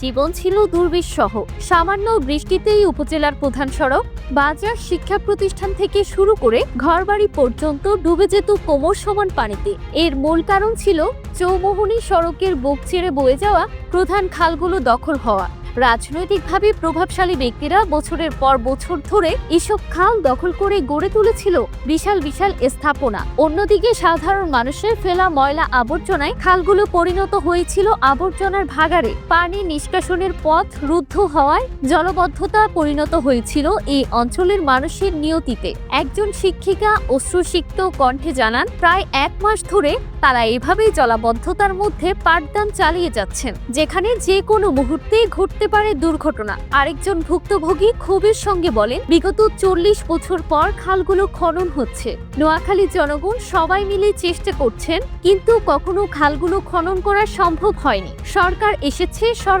জীবন ছিল দুর্বিষহ। সামান্য বৃষ্টিতেই উপজেলার প্রধান সড়ক, বাজার শিক্ষা প্রতিষ্ঠান থেকে শুরু করে ঘরবাড়ি পর্যন্ত ডুবে যেত কোমর সমান পানিতে। এর মূল কারণ ছিল চৌমোহনী সড়কের বুক ছেড়ে বয়ে যাওয়া প্রধান খালগুলো দখল হওয়া। রাজনৈতিকভাবে প্রভাবশালী ব্যক্তিরা বছরের পর বছর ধরে এসব খাল দখল করে গড়ে তুলেছিল বিশাল বিশাল স্থাপনা। অন্যদিকে সাধারণ মানুষের ফেলা ময়লা আবর্জনায় খালগুলো পরিণত হয়েছিল আবর্জনার ভাগারে পানি নিষ্কাশনের পথ রুদ্ধ হওয়ায় জলবদ্ধতা পরিণত হয়েছিল এই অঞ্চলের মানুষের নিয়তিতে। একজন শিক্ষিকা অশ্রুসিক্ত কণ্ঠে জানান, প্রায় এক মাস ধরে তারা এভাবেই জলাবদ্ধতার মধ্যে পাঠদান চালিয়ে যাচ্ছেন, যেখানে যে কোনো মুহূর্তে ঘটতে পারে দুর্ঘটনা। আরেকজন ভুক্তভোগী ক্ষোভের সঙ্গে বলেন, বিগত চল্লিশ বছর পর খালগুলো খনন হচ্ছে। নোয়াখালী জনগণ সবাই মিলে চেষ্টা করছেন, কিন্তু কখনো খালগুলো খনন করা সম্ভব হয়নি। সরকার এসেছে